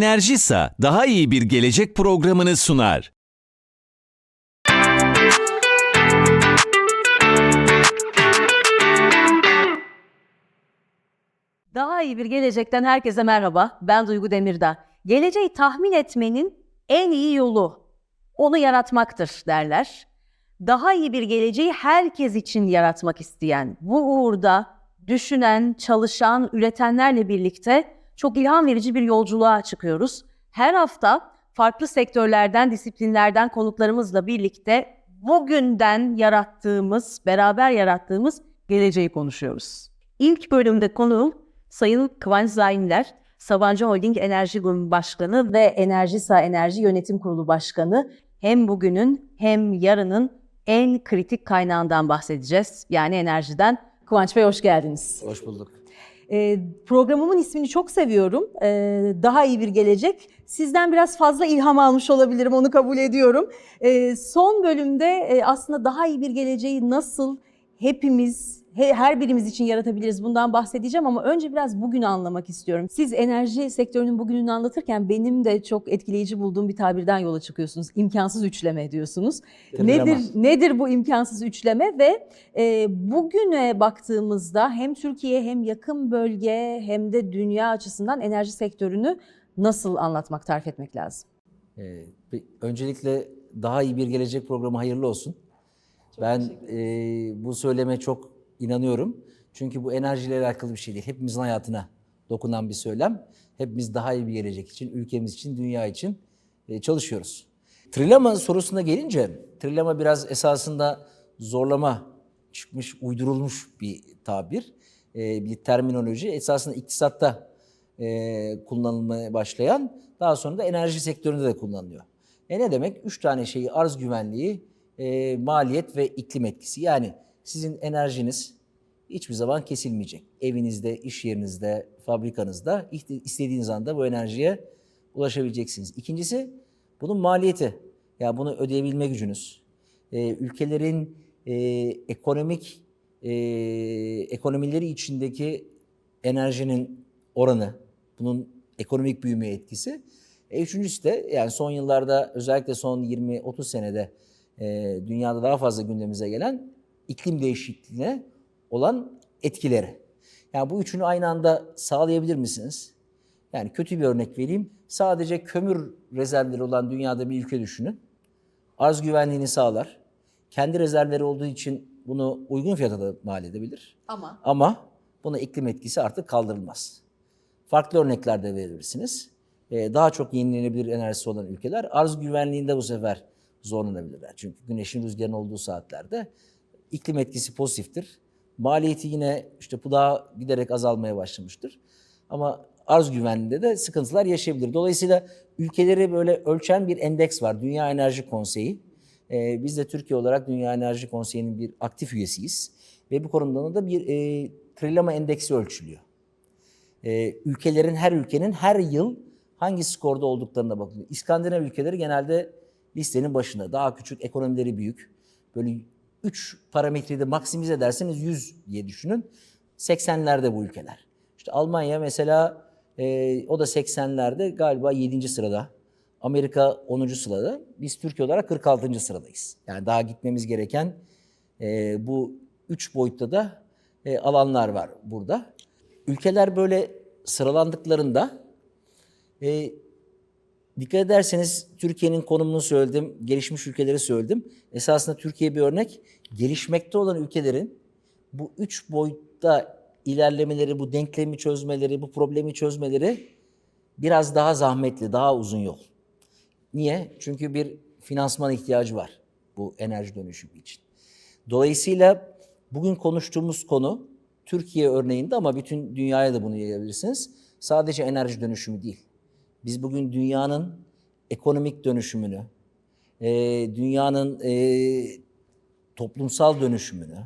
Enerjisa daha iyi bir gelecek programını sunar. Daha iyi bir gelecekten herkese merhaba. Ben Duygu Demirdağ. Geleceği tahmin etmenin en iyi yolu onu yaratmaktır derler. Daha iyi bir geleceği herkes için yaratmak isteyen, bu uğurda düşünen, çalışan, üretenlerle birlikte çok ilham verici bir yolculuğa çıkıyoruz. Her hafta farklı sektörlerden, disiplinlerden konuklarımızla birlikte bugünden yarattığımız, beraber yarattığımız geleceği konuşuyoruz. İlk bölümde konuğum Sayın Kıvanç Zaimler, Sabancı Holding Enerji Grubu Başkanı ve Enerjisa Enerji Yönetim Kurulu Başkanı. Hem bugünün hem yarının en kritik kaynağından bahsedeceğiz. Yani enerjiden. Kıvanç Bey hoş geldiniz. Hoş bulduk. Ee, programımın ismini çok seviyorum. Ee, daha iyi bir gelecek. Sizden biraz fazla ilham almış olabilirim, onu kabul ediyorum. Ee, son bölümde e, aslında daha iyi bir geleceği nasıl hepimiz, he- her birimiz için yaratabiliriz bundan bahsedeceğim ama önce biraz bugünü anlamak istiyorum. Siz enerji sektörünün bugününü anlatırken benim de çok etkileyici bulduğum bir tabirden yola çıkıyorsunuz. İmkansız üçleme diyorsunuz. Trilemma. Nedir nedir bu imkansız üçleme ve e, bugüne baktığımızda hem Türkiye hem yakın bölge hem de dünya açısından enerji sektörünü nasıl anlatmak, tarif etmek lazım? Ee, öncelikle daha iyi bir gelecek programı hayırlı olsun. ben e, bu söyleme çok inanıyorum. Çünkü bu enerjiyle alakalı bir şey değil. Hepimizin hayatına dokunan bir söylem. Hepimiz daha iyi bir gelecek için, ülkemiz için, dünya için e, çalışıyoruz. Trilema sorusuna gelince, trilema biraz esasında zorlama çıkmış, uydurulmuş bir tabir, e, bir terminoloji. Esasında iktisatta e, kullanılmaya başlayan, daha sonra da enerji sektöründe de kullanılıyor. E ne demek? Üç tane şeyi arz güvenliği, maliyet ve iklim etkisi. Yani sizin enerjiniz hiçbir zaman kesilmeyecek. Evinizde, iş yerinizde, fabrikanızda istediğiniz anda bu enerjiye ulaşabileceksiniz. İkincisi bunun maliyeti. Ya bunu ödeyebilme gücünüz. E, ülkelerin e, ekonomik e, ekonomileri içindeki enerjinin oranı, bunun ekonomik büyüme etkisi. E, üçüncüsü de yani son yıllarda özellikle son 20-30 senede e, dünyada daha fazla gündemimize gelen iklim değişikliğine olan etkileri. Yani bu üçünü aynı anda sağlayabilir misiniz? Yani kötü bir örnek vereyim. Sadece kömür rezervleri olan dünyada bir ülke düşünün. Arz güvenliğini sağlar. Kendi rezervleri olduğu için bunu uygun fiyata da mal edebilir. Ama Ama buna iklim etkisi artık kaldırılmaz. Farklı örnekler de verebilirsiniz. Ee, daha çok yenilenebilir enerjisi olan ülkeler arz güvenliğinde bu sefer zorlanabilirler. Çünkü güneşin rüzgarın olduğu saatlerde iklim etkisi pozitiftir. Maliyeti yine işte bu daha giderek azalmaya başlamıştır. Ama arz güvenliğinde de sıkıntılar yaşayabilir. Dolayısıyla ülkeleri böyle ölçen bir endeks var. Dünya Enerji Konseyi. Ee, biz de Türkiye olarak Dünya Enerji Konseyi'nin bir aktif üyesiyiz. Ve bu konuda da bir e, trilema endeksi ölçülüyor. Ee, ülkelerin, her ülkenin her yıl hangi skorda olduklarına bakılıyor. İskandinav ülkeleri genelde listenin başında. Daha küçük, ekonomileri büyük. Böyle 3 parametreyi maksimize ederseniz 100 diye düşünün. 80'lerde bu ülkeler. İşte Almanya mesela e, o da 80'lerde galiba 7. sırada. Amerika 10. sırada. Biz Türkiye olarak 46. sıradayız. Yani daha gitmemiz gereken e, bu üç boyutta da e, alanlar var burada. Ülkeler böyle sıralandıklarında e, dikkat ederseniz Türkiye'nin konumunu söyledim, gelişmiş ülkeleri söyledim. Esasında Türkiye bir örnek. Gelişmekte olan ülkelerin bu üç boyutta ilerlemeleri, bu denklemi çözmeleri, bu problemi çözmeleri biraz daha zahmetli, daha uzun yol. Niye? Çünkü bir finansman ihtiyacı var bu enerji dönüşümü için. Dolayısıyla bugün konuştuğumuz konu Türkiye örneğinde ama bütün dünyaya da bunu yayabilirsiniz. Sadece enerji dönüşümü değil. Biz bugün dünyanın ekonomik dönüşümünü, e, dünyanın e, toplumsal dönüşümünü,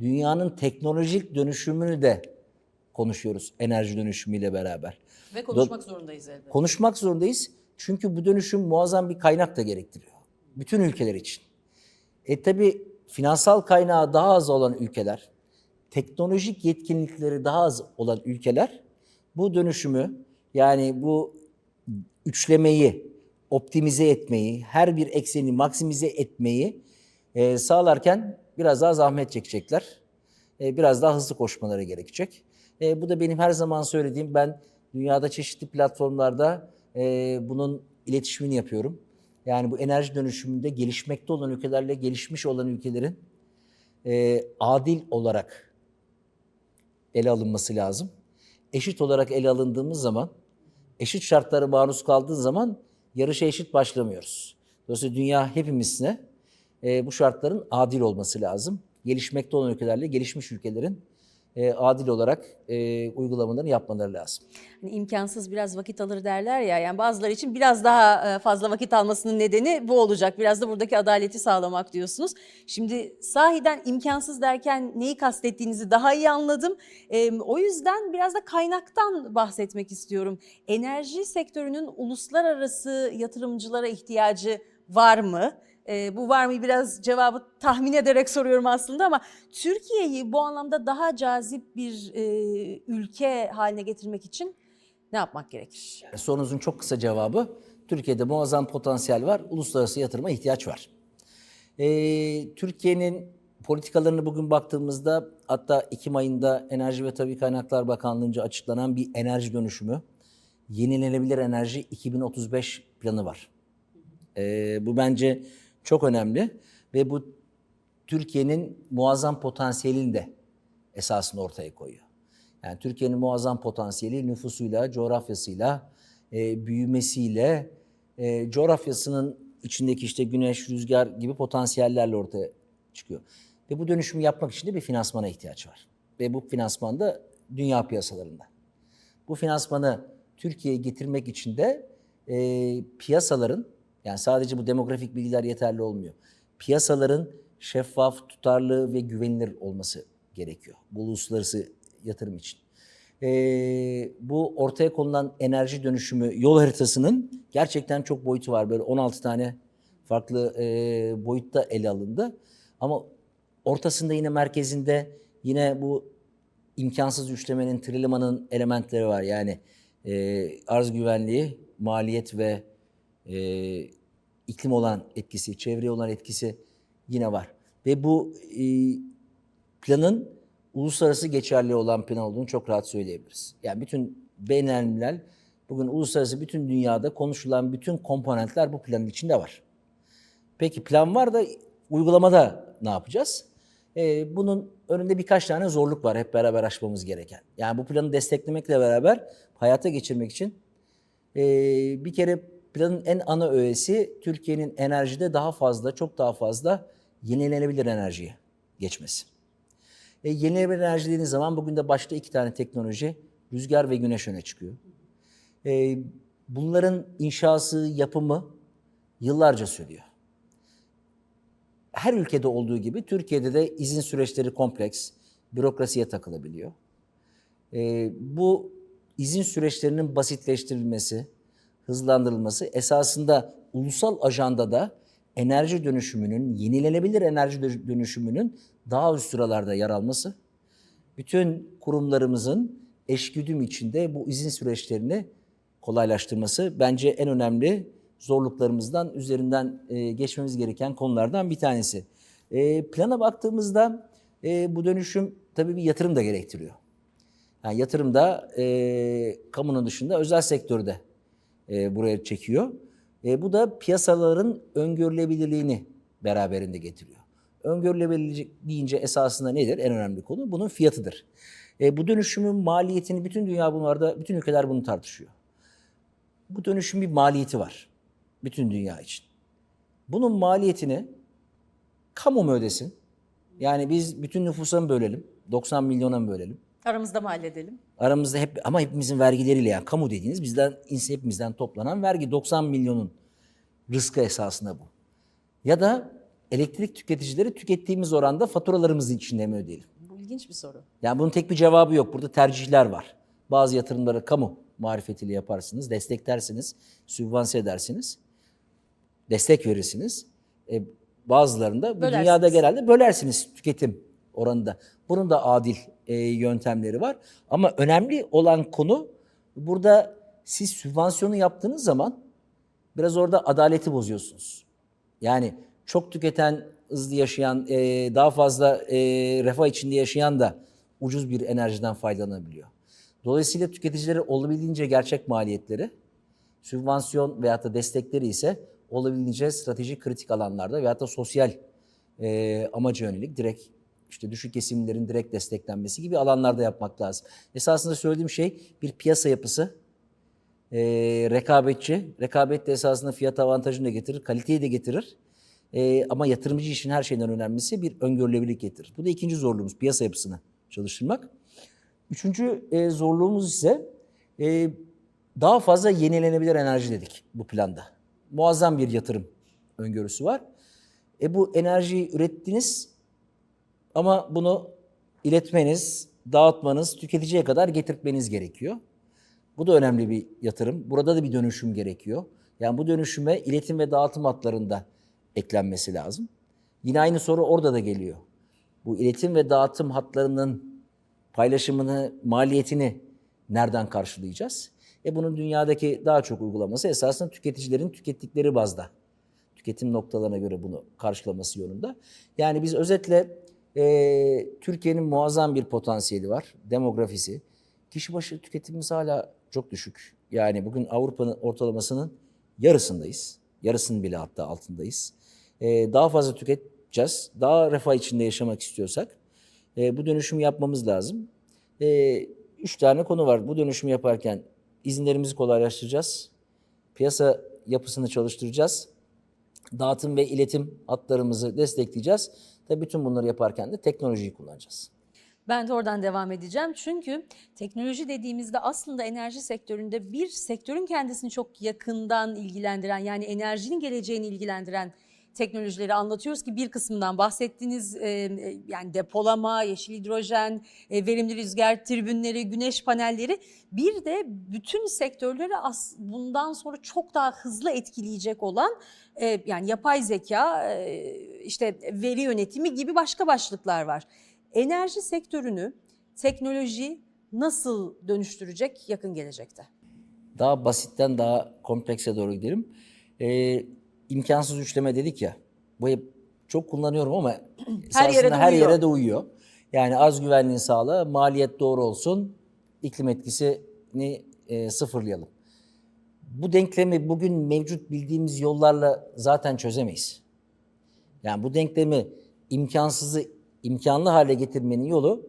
dünyanın teknolojik dönüşümünü de konuşuyoruz enerji dönüşümüyle beraber. ve konuşmak zorundayız elbette. Konuşmak zorundayız. Çünkü bu dönüşüm muazzam bir kaynak da gerektiriyor. Bütün ülkeler için. E tabi finansal kaynağı daha az olan ülkeler, teknolojik yetkinlikleri daha az olan ülkeler bu dönüşümü yani bu üçlemeyi, optimize etmeyi, her bir ekseni maksimize etmeyi e, sağlarken biraz daha zahmet çekecekler. E, biraz daha hızlı koşmaları gerekecek. E, bu da benim her zaman söylediğim, ben dünyada çeşitli platformlarda e, bunun iletişimini yapıyorum. Yani bu enerji dönüşümünde gelişmekte olan ülkelerle gelişmiş olan ülkelerin e, adil olarak ele alınması lazım. Eşit olarak ele alındığımız zaman, eşit şartlara maruz kaldığı zaman yarışa eşit başlamıyoruz. Dolayısıyla dünya hepimizine e, bu şartların adil olması lazım. Gelişmekte olan ülkelerle gelişmiş ülkelerin e, adil olarak e, uygulamalarını yapmaları lazım. Hani imkansız biraz vakit alır derler ya. Yani bazıları için biraz daha e, fazla vakit almasının nedeni bu olacak. Biraz da buradaki adaleti sağlamak diyorsunuz. Şimdi sahiden imkansız derken neyi kastettiğinizi daha iyi anladım. E, o yüzden biraz da kaynaktan bahsetmek istiyorum. Enerji sektörünün uluslararası yatırımcılara ihtiyacı var mı? E, bu var mı biraz cevabı tahmin ederek soruyorum aslında ama Türkiye'yi bu anlamda daha cazip bir e, ülke haline getirmek için ne yapmak gerekir? Sorunuzun çok kısa cevabı, Türkiye'de muazzam potansiyel var, uluslararası yatırıma ihtiyaç var. Ee, Türkiye'nin politikalarını bugün baktığımızda, hatta Ekim ayında Enerji ve Tabii Kaynaklar Bakanlığı'nca açıklanan bir enerji dönüşümü, yenilenebilir enerji 2035 planı var. Ee, bu bence çok önemli ve bu Türkiye'nin muazzam potansiyelini de esasında ortaya koyuyor. Yani Türkiye'nin muazzam potansiyeli nüfusuyla, coğrafyasıyla, e, büyümesiyle, e, coğrafyasının içindeki işte güneş, rüzgar gibi potansiyellerle ortaya çıkıyor. Ve bu dönüşümü yapmak için de bir finansmana ihtiyaç var. Ve bu finansman da dünya piyasalarında. Bu finansmanı Türkiye'ye getirmek için de e, piyasaların, yani sadece bu demografik bilgiler yeterli olmuyor. Piyasaların şeffaf, tutarlı ve güvenilir olması gerekiyor. Bu uluslararası yatırım için. Ee, bu ortaya konulan enerji dönüşümü yol haritasının gerçekten çok boyutu var. Böyle 16 tane farklı e, boyutta ele alındı. Ama ortasında yine merkezinde yine bu imkansız üçlemenin, trilemanın elementleri var. Yani e, arz güvenliği, maliyet ve e, iklim olan etkisi, çevreye olan etkisi yine var. Ve bu e, planın uluslararası geçerli olan plan olduğunu çok rahat söyleyebiliriz. Yani bütün beynelmiler bugün uluslararası bütün dünyada konuşulan bütün komponentler bu planın içinde var. Peki plan var da uygulamada ne yapacağız? Ee, bunun önünde birkaç tane zorluk var hep beraber aşmamız gereken. Yani bu planı desteklemekle beraber hayata geçirmek için ee, bir kere planın en ana öğesi Türkiye'nin enerjide daha fazla, çok daha fazla yenilenebilir enerjiye geçmesi. E, yenilenebilir enerji dediğiniz zaman bugün de başta iki tane teknoloji, rüzgar ve güneş öne çıkıyor. E, bunların inşası, yapımı yıllarca sürüyor. Her ülkede olduğu gibi Türkiye'de de izin süreçleri kompleks, bürokrasiye takılabiliyor. E, bu izin süreçlerinin basitleştirilmesi, hızlandırılması esasında ulusal ajandada enerji dönüşümünün, yenilenebilir enerji dö- dönüşümünün daha üst sıralarda yer alması, bütün kurumlarımızın eşgüdüm içinde bu izin süreçlerini kolaylaştırması bence en önemli zorluklarımızdan, üzerinden e, geçmemiz gereken konulardan bir tanesi. E, plana baktığımızda e, bu dönüşüm tabii bir yatırım da gerektiriyor. Yani yatırım da kamunun dışında özel sektörde e, buraya çekiyor. E, bu da piyasaların öngörülebilirliğini beraberinde getiriyor. Öngörülebilirlik deyince esasında nedir? En önemli konu bunun fiyatıdır. E, bu dönüşümün maliyetini bütün dünya bunlarda, bütün ülkeler bunu tartışıyor. Bu dönüşüm bir maliyeti var. Bütün dünya için. Bunun maliyetini kamu mu ödesin? Yani biz bütün nüfusa mı bölelim? 90 milyona mı bölelim? Aramızda mı halledelim? Aramızda hep ama hepimizin vergileriyle yani kamu dediğiniz bizden hepimizden toplanan vergi 90 milyonun rızkı esasında bu. Ya da elektrik tüketicileri tükettiğimiz oranda faturalarımızın içinde mi ödeyelim? Bu ilginç bir soru. Yani bunun tek bir cevabı yok. Burada tercihler var. Bazı yatırımları kamu marifetiyle yaparsınız, desteklersiniz, sübvanse edersiniz, destek verirsiniz. E, bazılarında bu dünyada genelde bölersiniz tüketim oranında. Bunun da adil e, yöntemleri var. Ama önemli olan konu burada siz sübvansiyonu yaptığınız zaman biraz orada adaleti bozuyorsunuz. Yani çok tüketen, hızlı yaşayan, e, daha fazla e, refah içinde yaşayan da ucuz bir enerjiden faydalanabiliyor. Dolayısıyla tüketicilere olabildiğince gerçek maliyetleri, sübvansiyon veyahut da destekleri ise olabildiğince stratejik kritik alanlarda veyahut da sosyal e, amaca yönelik direkt işte düşük kesimlerin direkt desteklenmesi gibi alanlarda yapmak lazım. Esasında söylediğim şey bir piyasa yapısı, e, rekabetçi. Rekabet de esasında fiyat avantajını da getirir, kaliteyi de getirir. E, ama yatırımcı için her şeyden önemlisi bir öngörülebilirlik getirir. Bu da ikinci zorluğumuz, piyasa yapısını çalıştırmak. Üçüncü e, zorluğumuz ise e, daha fazla yenilenebilir enerji dedik bu planda. Muazzam bir yatırım öngörüsü var. E bu enerjiyi ürettiniz ama bunu iletmeniz, dağıtmanız, tüketiciye kadar getirtmeniz gerekiyor. Bu da önemli bir yatırım. Burada da bir dönüşüm gerekiyor. Yani bu dönüşüme iletim ve dağıtım hatlarında eklenmesi lazım. Yine aynı soru orada da geliyor. Bu iletim ve dağıtım hatlarının paylaşımını, maliyetini nereden karşılayacağız? E bunun dünyadaki daha çok uygulaması esasında tüketicilerin tükettikleri bazda. Tüketim noktalarına göre bunu karşılaması yolunda. Yani biz özetle e, Türkiye'nin muazzam bir potansiyeli var. Demografisi. Kişi başı tüketimimiz hala çok düşük. Yani bugün Avrupa'nın ortalamasının yarısındayız. Yarısının bile hatta altındayız. E, daha fazla tüketeceğiz. Daha refah içinde yaşamak istiyorsak e, bu dönüşümü yapmamız lazım. E, üç tane konu var. Bu dönüşümü yaparken izinlerimizi kolaylaştıracağız. Piyasa yapısını çalıştıracağız. Dağıtım ve iletim hatlarımızı destekleyeceğiz. Tabii bütün bunları yaparken de teknolojiyi kullanacağız. Ben de oradan devam edeceğim. Çünkü teknoloji dediğimizde aslında enerji sektöründe bir sektörün kendisini çok yakından ilgilendiren yani enerjinin geleceğini ilgilendiren teknolojileri anlatıyoruz ki bir kısmından bahsettiğiniz e, e, yani depolama, yeşil hidrojen, e, verimli rüzgar tribünleri, güneş panelleri bir de bütün sektörleri as, bundan sonra çok daha hızlı etkileyecek olan e, yani yapay zeka, e, işte veri yönetimi gibi başka başlıklar var. Enerji sektörünü teknoloji nasıl dönüştürecek yakın gelecekte? Daha basitten daha komplekse doğru gidelim. Ee, imkansız üçleme dedik ya. Bu hep çok kullanıyorum ama Her yere de her uyuyor. yere de uyuyor. Yani az güvenliğin sağlığı, maliyet doğru olsun, iklim etkisini e, sıfırlayalım. Bu denklemi bugün mevcut bildiğimiz yollarla zaten çözemeyiz. Yani bu denklemi imkansızı imkanlı hale getirmenin yolu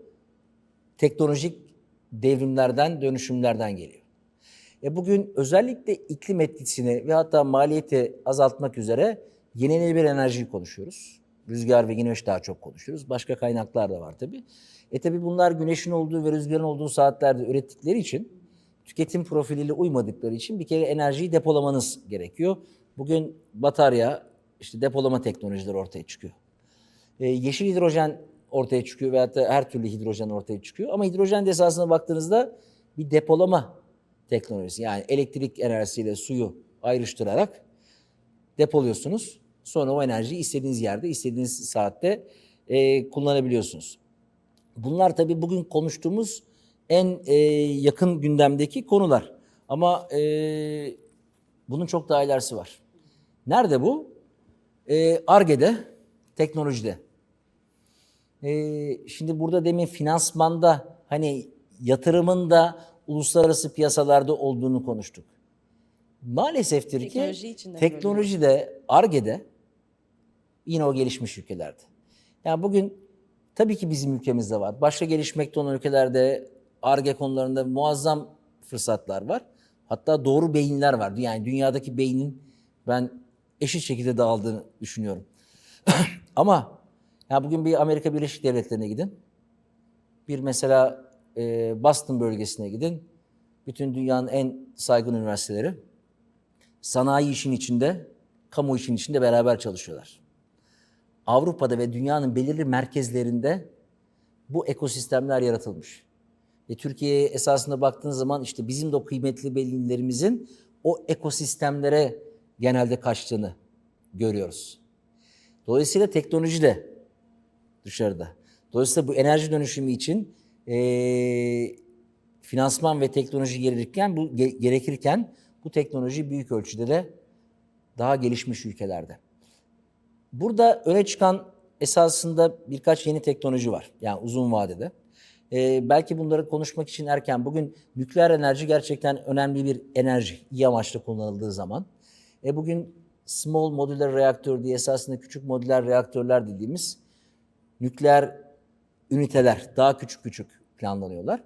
teknolojik devrimlerden, dönüşümlerden geliyor. E bugün özellikle iklim etkisini ve hatta maliyeti azaltmak üzere yenilenebilir enerjiyi konuşuyoruz. Rüzgar ve güneş daha çok konuşuyoruz. Başka kaynaklar da var tabii. E tabii bunlar güneşin olduğu ve rüzgarın olduğu saatlerde ürettikleri için tüketim profiliyle uymadıkları için bir kere enerjiyi depolamanız gerekiyor. Bugün batarya, işte depolama teknolojileri ortaya çıkıyor. E, yeşil hidrojen ortaya çıkıyor veyahut da her türlü hidrojen ortaya çıkıyor. Ama hidrojen de esasına baktığınızda bir depolama teknolojisi. Yani elektrik enerjisiyle suyu ayrıştırarak depoluyorsunuz. Sonra o enerjiyi istediğiniz yerde, istediğiniz saatte e, kullanabiliyorsunuz. Bunlar tabii bugün konuştuğumuz en e, yakın gündemdeki konular. Ama e, bunun çok daha ilerisi var. Nerede bu? E, Ar-Ge'de, teknolojide. Ee, şimdi burada demin finansmanda hani yatırımın da uluslararası piyasalarda olduğunu konuştuk. Maaleseftir Teknoloji ki teknolojide, ARGE'de yine o gelişmiş ülkelerde. Yani bugün tabii ki bizim ülkemizde var. Başka gelişmekte olan ülkelerde ARGE konularında muazzam fırsatlar var. Hatta doğru beyinler var. Yani dünyadaki beynin ben eşit şekilde dağıldığını düşünüyorum. Ama ya bugün bir Amerika Birleşik Devletleri'ne gidin. Bir mesela e, Boston bölgesine gidin. Bütün dünyanın en saygın üniversiteleri. Sanayi işin içinde, kamu işin içinde beraber çalışıyorlar. Avrupa'da ve dünyanın belirli merkezlerinde bu ekosistemler yaratılmış. Ve Türkiye'ye esasında baktığınız zaman işte bizim de o kıymetli beyinlerimizin o ekosistemlere genelde kaçtığını görüyoruz. Dolayısıyla teknoloji de dışarıda. Dolayısıyla bu enerji dönüşümü için eee, finansman ve teknoloji gerekirken bu ge- gerekirken bu teknoloji büyük ölçüde de daha gelişmiş ülkelerde. Burada öne çıkan esasında birkaç yeni teknoloji var. Yani uzun vadede. Ee, belki bunları konuşmak için erken. Bugün nükleer enerji gerçekten önemli bir enerji. iyi amaçla kullanıldığı zaman. E bugün small modular reaktör diye esasında küçük modüler reaktörler dediğimiz nükleer üniteler daha küçük küçük planlanıyorlar.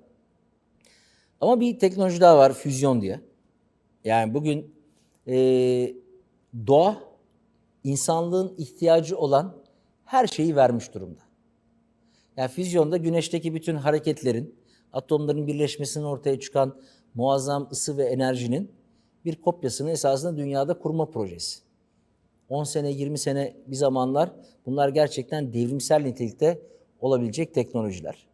Ama bir teknoloji daha var füzyon diye. Yani bugün eee doğa insanlığın ihtiyacı olan her şeyi vermiş durumda. Yani füzyonda güneşteki bütün hareketlerin, atomların birleşmesinin ortaya çıkan muazzam ısı ve enerjinin bir kopyasını esasında dünyada kurma projesi. 10 sene, 20 sene bir zamanlar bunlar gerçekten devrimsel nitelikte olabilecek teknolojiler.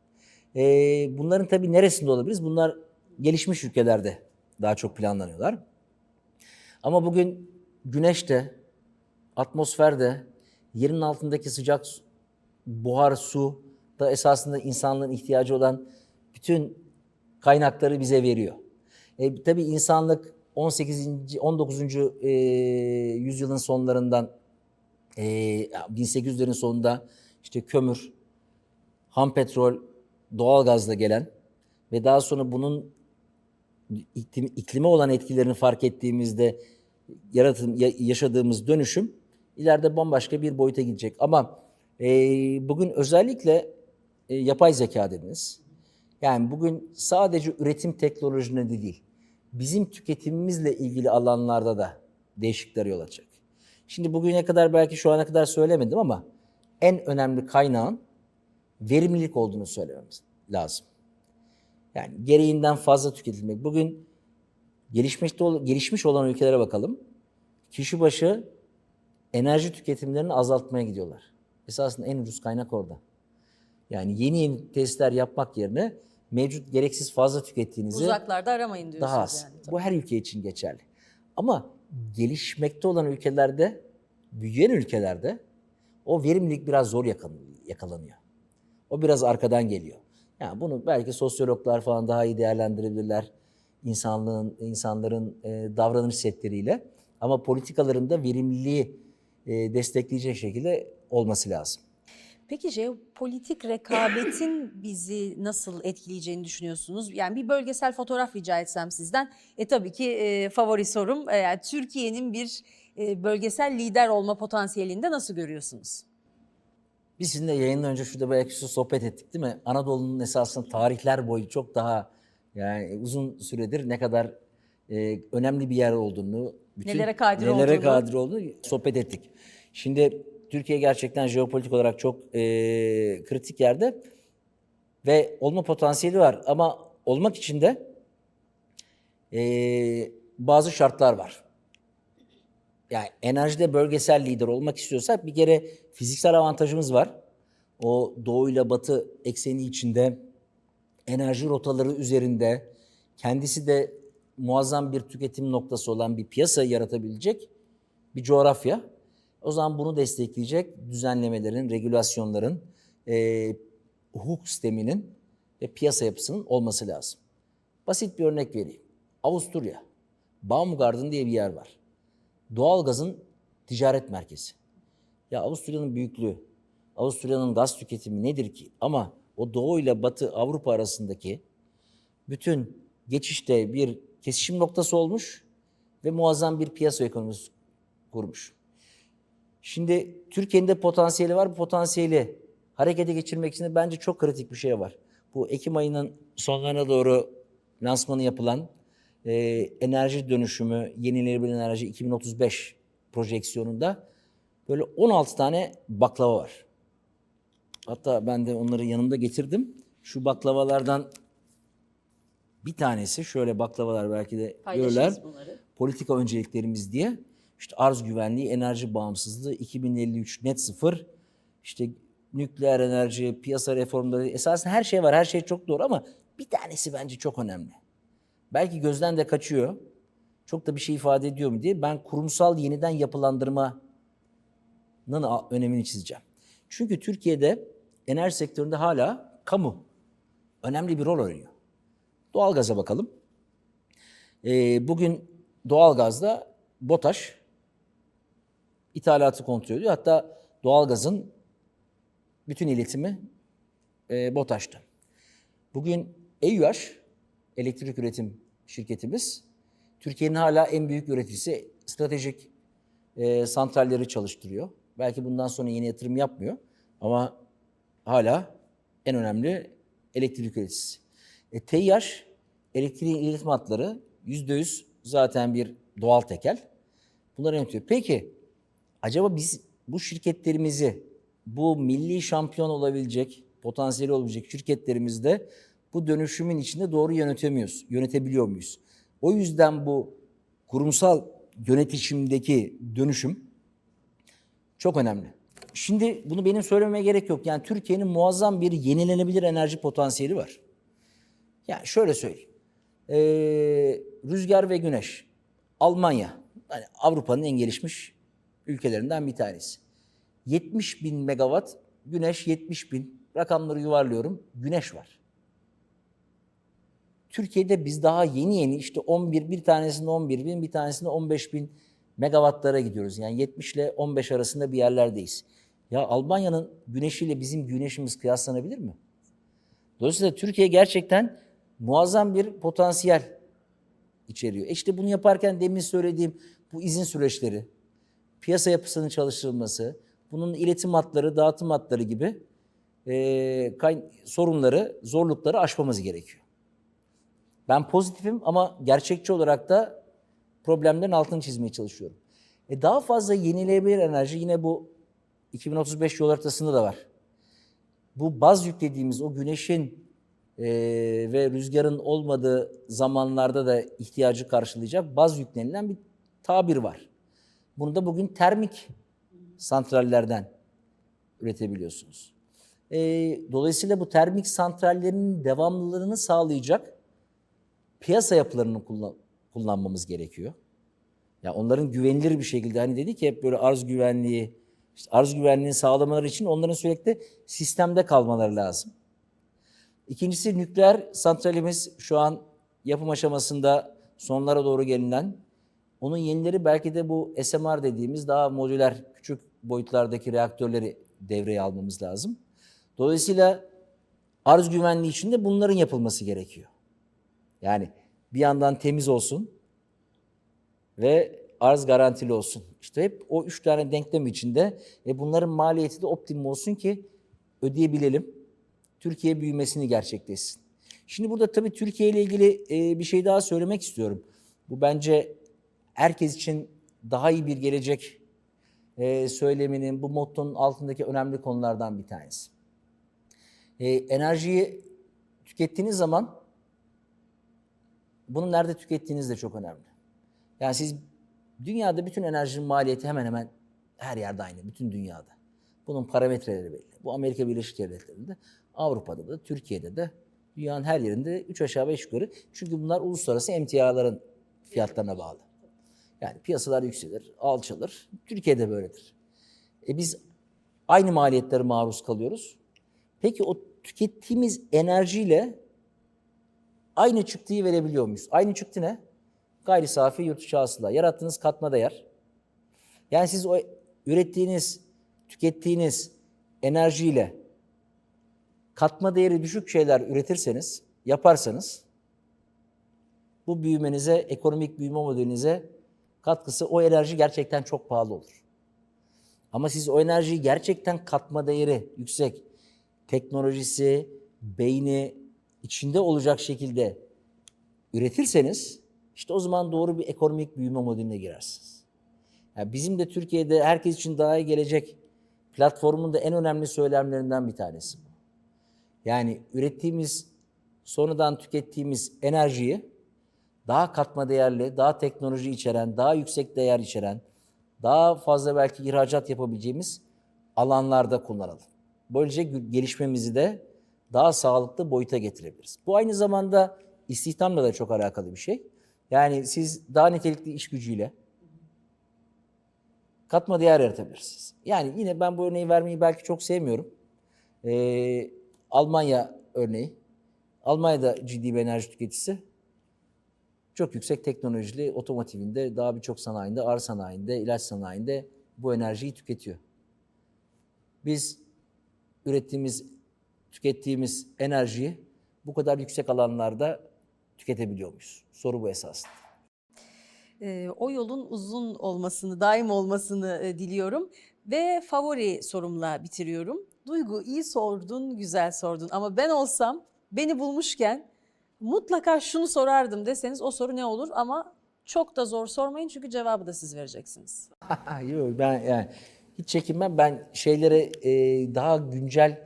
Ee, bunların tabii neresinde olabiliriz? Bunlar gelişmiş ülkelerde daha çok planlanıyorlar. Ama bugün güneşte, atmosferde, yerin altındaki sıcak buhar su da esasında insanlığın ihtiyacı olan bütün kaynakları bize veriyor. E, tabii insanlık 18. 19. e, yüzyılın sonlarından e, 1800'lerin sonunda işte kömür, ham petrol, doğal gazla gelen ve daha sonra bunun iklim, iklime olan etkilerini fark ettiğimizde yaratım, ya- yaşadığımız dönüşüm ileride bambaşka bir boyuta gidecek. Ama e, bugün özellikle e, yapay zeka dediniz. Yani bugün sadece üretim teknolojilerinde değil, bizim tüketimimizle ilgili alanlarda da değişiklikler yol açacak. Şimdi bugüne kadar belki şu ana kadar söylemedim ama en önemli kaynağın verimlilik olduğunu söylememiz lazım. Yani gereğinden fazla tüketilmek. Bugün gelişmişte ol- gelişmiş olan ülkelere bakalım. Kişi başı enerji tüketimlerini azaltmaya gidiyorlar. Esasında en ucuz kaynak orada. Yani yeni yeni testler yapmak yerine mevcut gereksiz fazla tükettiğinizi Uzaklarda aramayın diyorsunuz daha az. yani. Bu her ülke için geçerli. Ama gelişmekte olan ülkelerde, büyüyen ülkelerde o verimlilik biraz zor yakalanıyor. O biraz arkadan geliyor. Yani bunu belki sosyologlar falan daha iyi değerlendirebilirler. İnsanlığın, insanların e, davranış setleriyle. Ama politikalarında verimliliği e, destekleyecek şekilde olması lazım. Peki jeopolitik rekabetin bizi nasıl etkileyeceğini düşünüyorsunuz? Yani bir bölgesel fotoğraf rica etsem sizden. E tabii ki e, favori sorum e, yani Türkiye'nin bir e, bölgesel lider olma potansiyelinde nasıl görüyorsunuz? Biz sizinle yayından önce şurada belki şu sohbet ettik değil mi? Anadolu'nun esasında tarihler boyu çok daha yani uzun süredir ne kadar e, önemli bir yer olduğunu, Nelere kadir nelere olduğunu. kadir olduğunu sohbet ettik. Şimdi Türkiye gerçekten jeopolitik olarak çok e, kritik yerde ve olma potansiyeli var ama olmak için de e, bazı şartlar var yani enerjide bölgesel lider olmak istiyorsak bir kere fiziksel avantajımız var. O doğuyla batı ekseni içinde enerji rotaları üzerinde kendisi de muazzam bir tüketim noktası olan bir piyasa yaratabilecek bir coğrafya. O zaman bunu destekleyecek düzenlemelerin, regülasyonların, e, hukuk sisteminin ve piyasa yapısının olması lazım. Basit bir örnek vereyim. Avusturya, Baumgarten diye bir yer var doğalgazın ticaret merkezi. Ya Avusturya'nın büyüklüğü, Avusturya'nın gaz tüketimi nedir ki? Ama o Doğu ile Batı Avrupa arasındaki bütün geçişte bir kesişim noktası olmuş ve muazzam bir piyasa ekonomisi kurmuş. Şimdi Türkiye'nin de potansiyeli var. Bu potansiyeli harekete geçirmek için de bence çok kritik bir şey var. Bu Ekim ayının sonlarına doğru lansmanı yapılan e, enerji dönüşümü, yenilenebilir enerji 2035 projeksiyonunda böyle 16 tane baklava var. Hatta ben de onları yanımda getirdim. Şu baklavalardan bir tanesi şöyle baklavalar belki de görürler. bunları. Politika önceliklerimiz diye işte arz güvenliği, enerji bağımsızlığı, 2053 net sıfır, işte nükleer enerji, piyasa reformları, esasında her şey var. Her şey çok doğru ama bir tanesi bence çok önemli. Belki gözden de kaçıyor. Çok da bir şey ifade ediyor mu diye ben kurumsal yeniden yapılandırmanın önemini çizeceğim. Çünkü Türkiye'de enerji sektöründe hala kamu önemli bir rol oynuyor. Doğalgaza bakalım. Ee, bugün doğalgazda BOTAŞ ithalatı kontrol ediyor. Hatta doğalgazın bütün iletimi e, BOTAŞ'ta. Bugün EÜH, elektrik üretim şirketimiz, Türkiye'nin hala en büyük üreticisi stratejik e, santralleri çalıştırıyor. Belki bundan sonra yeni yatırım yapmıyor ama hala en önemli elektrik üreticisi. E, TİH, elektriğin iletim hatları %100 zaten bir doğal tekel. Bunları yönetiyor. Peki acaba biz bu şirketlerimizi bu milli şampiyon olabilecek, potansiyeli olabilecek şirketlerimizde bu dönüşümün içinde doğru yönetemiyoruz, yönetebiliyor muyuz? O yüzden bu kurumsal yönetişimdeki dönüşüm çok önemli. Şimdi bunu benim söylememe gerek yok. Yani Türkiye'nin muazzam bir yenilenebilir enerji potansiyeli var. Yani şöyle söyleyeyim. Ee, rüzgar ve güneş. Almanya, hani Avrupa'nın en gelişmiş ülkelerinden bir tanesi. 70 bin megawatt güneş, 70 bin rakamları yuvarlıyorum. Güneş var. Türkiye'de biz daha yeni yeni işte 11, bir tanesinde 11 bin, bir tanesinde 15 bin megawattlara gidiyoruz. Yani 70 ile 15 arasında bir yerlerdeyiz. Ya Almanya'nın güneşiyle bizim güneşimiz kıyaslanabilir mi? Dolayısıyla Türkiye gerçekten muazzam bir potansiyel içeriyor. E İşte bunu yaparken demin söylediğim bu izin süreçleri, piyasa yapısının çalıştırılması, bunun iletim hatları, dağıtım hatları gibi e, sorunları, zorlukları aşmamız gerekiyor. Ben pozitifim ama gerçekçi olarak da problemlerin altını çizmeye çalışıyorum. E daha fazla yenilenebilir enerji yine bu 2035 yol haritasında da var. Bu baz yüklediğimiz o güneşin e, ve rüzgarın olmadığı zamanlarda da ihtiyacı karşılayacak baz yüklenilen bir tabir var. Bunu da bugün termik santrallerden üretebiliyorsunuz. E, dolayısıyla bu termik santrallerin devamlılığını sağlayacak piyasa yapılarını kullan- kullanmamız gerekiyor. Ya onların güvenilir bir şekilde hani dedik ya hep böyle arz güvenliği, işte arz güvenliğini sağlamaları için onların sürekli sistemde kalmaları lazım. İkincisi nükleer santralimiz şu an yapım aşamasında sonlara doğru gelinen. Onun yenileri belki de bu SMR dediğimiz daha modüler küçük boyutlardaki reaktörleri devreye almamız lazım. Dolayısıyla arz güvenliği için de bunların yapılması gerekiyor. Yani bir yandan temiz olsun ve arz garantili olsun. İşte hep o üç tane denklem içinde ve bunların maliyeti de optimum olsun ki ödeyebilelim. Türkiye büyümesini gerçekleşsin. Şimdi burada tabii Türkiye ile ilgili e, bir şey daha söylemek istiyorum. Bu bence herkes için daha iyi bir gelecek e, söyleminin, bu mottonun altındaki önemli konulardan bir tanesi. E, enerjiyi tükettiğiniz zaman bunu nerede tükettiğiniz de çok önemli. Yani siz dünyada bütün enerjinin maliyeti hemen hemen her yerde aynı, bütün dünyada. Bunun parametreleri belli. Bu Amerika Birleşik Devletleri'nde, Avrupa'da da, Türkiye'de de, dünyanın her yerinde üç aşağı beş yukarı. Çünkü bunlar uluslararası emtiaların fiyatlarına bağlı. Yani piyasalar yükselir, alçalır. Türkiye'de böyledir. E biz aynı maliyetlere maruz kalıyoruz. Peki o tükettiğimiz enerjiyle aynı çıktıyı verebiliyor muyuz? Aynı çıktı ne? Gayri safi yurt içi hasıla. Yarattığınız katma değer. Yani siz o ürettiğiniz, tükettiğiniz enerjiyle katma değeri düşük şeyler üretirseniz, yaparsanız bu büyümenize, ekonomik büyüme modelinize katkısı o enerji gerçekten çok pahalı olur. Ama siz o enerjiyi gerçekten katma değeri yüksek, teknolojisi, beyni içinde olacak şekilde üretirseniz işte o zaman doğru bir ekonomik büyüme modeline girersiniz. Yani bizim de Türkiye'de herkes için daha iyi gelecek platformun da en önemli söylemlerinden bir tanesi bu. Yani ürettiğimiz, sonradan tükettiğimiz enerjiyi daha katma değerli, daha teknoloji içeren, daha yüksek değer içeren, daha fazla belki ihracat yapabileceğimiz alanlarda kullanalım. Böylece gelişmemizi de daha sağlıklı boyuta getirebiliriz. Bu aynı zamanda istihdamla da çok alakalı bir şey. Yani siz daha nitelikli iş gücüyle katma değer yaratabilirsiniz. Yani yine ben bu örneği vermeyi belki çok sevmiyorum. Ee, Almanya örneği. Almanya'da ciddi bir enerji tüketicisi. Çok yüksek teknolojili otomotivinde, daha birçok sanayinde, ağır sanayinde, ilaç sanayinde bu enerjiyi tüketiyor. Biz ürettiğimiz, tükettiğimiz enerjiyi bu kadar yüksek alanlarda tüketebiliyor muyuz? Soru bu esasında. Ee, o yolun uzun olmasını, daim olmasını e, diliyorum. Ve favori sorumla bitiriyorum. Duygu iyi sordun, güzel sordun ama ben olsam beni bulmuşken mutlaka şunu sorardım deseniz o soru ne olur ama çok da zor sormayın çünkü cevabı da siz vereceksiniz. Yok ben yani hiç çekinmem. Ben şeylere e, daha güncel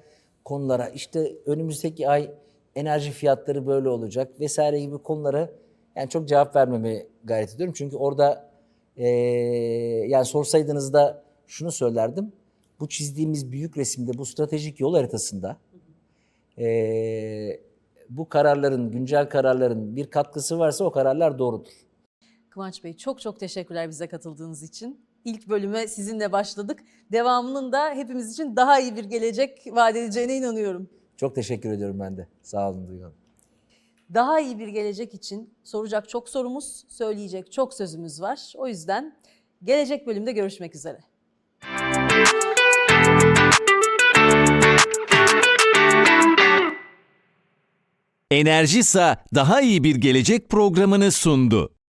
konulara işte önümüzdeki ay enerji fiyatları böyle olacak vesaire gibi konulara yani çok cevap vermemeye gayret ediyorum. Çünkü orada e, yani sorsaydınız da şunu söylerdim. Bu çizdiğimiz büyük resimde bu stratejik yol haritasında e, bu kararların, güncel kararların bir katkısı varsa o kararlar doğrudur. Kıvanç Bey çok çok teşekkürler bize katıldığınız için. İlk bölüme sizinle başladık. Devamının da hepimiz için daha iyi bir gelecek vaat edeceğine inanıyorum. Çok teşekkür ediyorum ben de. Sağ olun Duygu Hanım. Daha iyi bir gelecek için soracak çok sorumuz, söyleyecek çok sözümüz var. O yüzden gelecek bölümde görüşmek üzere. Enerjisa daha iyi bir gelecek programını sundu.